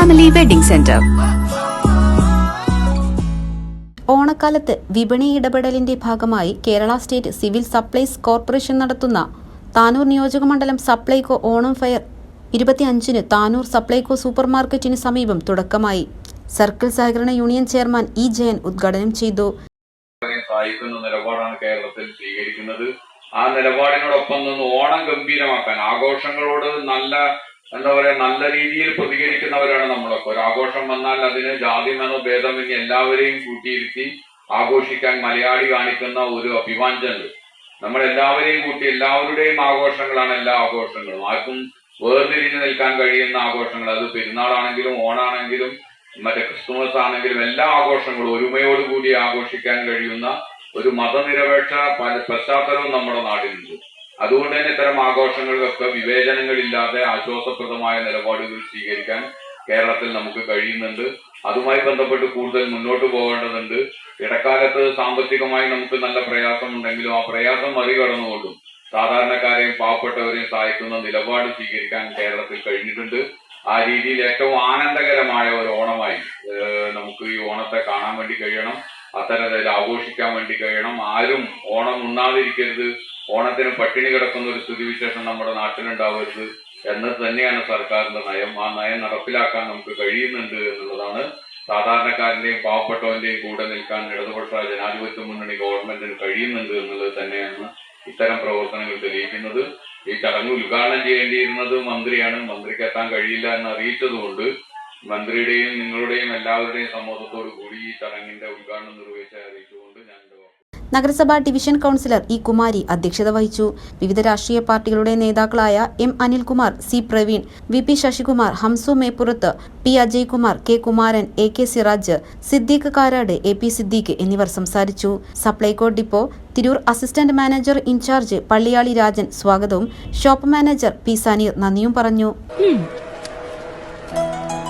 Family wedding centre ഓണക്കാലത്ത് വിപണി ഇടപെടലിന്റെ ഭാഗമായി Kerala state civil supplies corporation നടത്തുന്ന താനൂർ നിയോജകമണ്ഡലം സപ്ലൈകോ ഓണം ഫെയർ ഇരുപത്തിയഞ്ചിന് താനൂർ സപ്ലൈകോ സൂപ്പർ മാർക്കറ്റിന് സമീപം തുടക്കമായി. സർക്കിൾ സഹകരണ യൂണിയൻ ചെയർമാൻ ഇ ജയൻ ഉദ്ഘാടനം ചെയ്തു. സഹായിക്കുന്ന നിലപാടാണ് കേരളത്തിൽ സ്വീകരിക്കുന്നത്. ആ നിലപാടിനോടൊപ്പം നിന്ന് ഓണം ഗംഭീരമാക്കാൻ ആഘോഷങ്ങളോട് നല്ല എന്താ പറയാ നല്ല രീതിയിൽ പ്രതികരിക്കുന്നവരാണ് നമ്മളൊക്കെ. ഒരു ആഘോഷം വന്നാൽ അതിന് ജാതി ജാതിമെന്നോ ഭേദമെന്ന് എല്ലാവരെയും കൂട്ടിയിരുത്തി ആഘോഷിക്കാൻ മലയാളി കാണിക്കുന്ന ഒരു അഭിവാഞ്ചനുണ്ട് നമ്മൾ എല്ലാവരെയും കൂട്ടി എല്ലാവരുടെയും ആഘോഷങ്ങളാണ് എല്ലാ ആഘോഷങ്ങളും. ആർക്കും വേർതിരിഞ്ഞു നിൽക്കാൻ കഴിയുന്ന ആഘോഷങ്ങൾ അത് പെരുന്നാളാണെങ്കിലും ഓണാണെങ്കിലും മറ്റേ ക്രിസ്തുമസ് ആണെങ്കിലും എല്ലാ ആഘോഷങ്ങളും ഒരുമയോടുകൂടി ആഘോഷിക്കാൻ കഴിയുന്ന ഒരു മതനിരപേക്ഷ പശ്ചാത്തലവും നമ്മുടെ നാട്ടിലുണ്ട് അതുകൊണ്ട് തന്നെ ഇത്തരം ആഘോഷങ്ങളിലൊക്കെ വിവേചനങ്ങളില്ലാതെ ആശ്വാസപ്രദമായ നിലപാടുകൾ സ്വീകരിക്കാൻ കേരളത്തിൽ നമുക്ക് കഴിയുന്നുണ്ട്. അതുമായി ബന്ധപ്പെട്ട് കൂടുതൽ മുന്നോട്ട് പോകേണ്ടതുണ്ട്. ഇടക്കാലത്ത് സാമ്പത്തികമായി നമുക്ക് നല്ല പ്രയാസമുണ്ടെങ്കിലും ആ പ്രയാസം മറികടന്നുകൊണ്ടും സാധാരണക്കാരെയും പാവപ്പെട്ടവരെയും സഹായിക്കുന്ന നിലപാട് സ്വീകരിക്കാൻ കേരളത്തിൽ കഴിഞ്ഞിട്ടുണ്ട്. ആ രീതിയിൽ ഏറ്റവും ആനന്ദകരമായ ഒരു ഓണമായി നമുക്ക് ഈ ഓണത്തെ കാണാൻ വേണ്ടി കഴിയണം. അത്തരത്തിൽ ആഘോഷിക്കാൻ വേണ്ടി കഴിയണം. ആരും ഓണം ഉണ്ണാതിരിക്കരുത്. ഓണത്തിന് പട്ടിണി കിടക്കുന്ന ഒരു സ്ഥിതിവിശേഷം നമ്മുടെ നാട്ടിലുണ്ടാവരുത് എന്ന് തന്നെയാണ് സർക്കാരിന്റെ നയം. ആ നയം നടപ്പിലാക്കാൻ നമുക്ക് കഴിയുന്നുണ്ട് എന്നുള്ളതാണ് സാധാരണക്കാരന്റെയും പാവപ്പെട്ടവന്റെയും കൂടെ നിൽക്കാൻ ഇടതുപക്ഷ ജനാധിപത്യ മുന്നണി ഗവൺമെന്റിന് കഴിയുന്നുണ്ട് എന്നുള്ളത് തന്നെയാണ് ഇത്തരം പ്രവർത്തനങ്ങൾ തെളിയിക്കുന്നത്. ഈ ചടങ്ങ് ഉദ്ഘാടനം ചെയ്യേണ്ടിയിരുന്നത് മന്ത്രിയാണ്. മന്ത്രിക്ക് എത്താൻ കഴിയില്ല എന്ന് അറിയിച്ചതുകൊണ്ട് മന്ത്രിയുടെയും നിങ്ങളുടെയും എല്ലാവരുടെയും സമ്മതത്തോടു കൂടി ഈ ചടങ്ങിന്റെ ഉദ്ഘാടനം നിർവഹിച്ച വാക്കുകൾ നഗരസഭാ ഡിവിഷൻ കൌൺസിലർ ഇ കുമാരി അധ്യക്ഷത വഹിച്ചു. വിവിധ രാഷ്ട്രീയ പാർട്ടികളുടെ നേതാക്കളായ M Anilkumar C Praveen V P Sasikumar Hamsu Meppurath P Ajaykumar K Kumaran A K Siraj Siddique Karat A P Siddique എന്നിവർ സംസാരിച്ചു. Supplyco depot Tirur assistant manager in charge Palliyali Rajan സ്വാഗതവും shop manager P Saneer നന്ദിയും പറഞ്ഞു.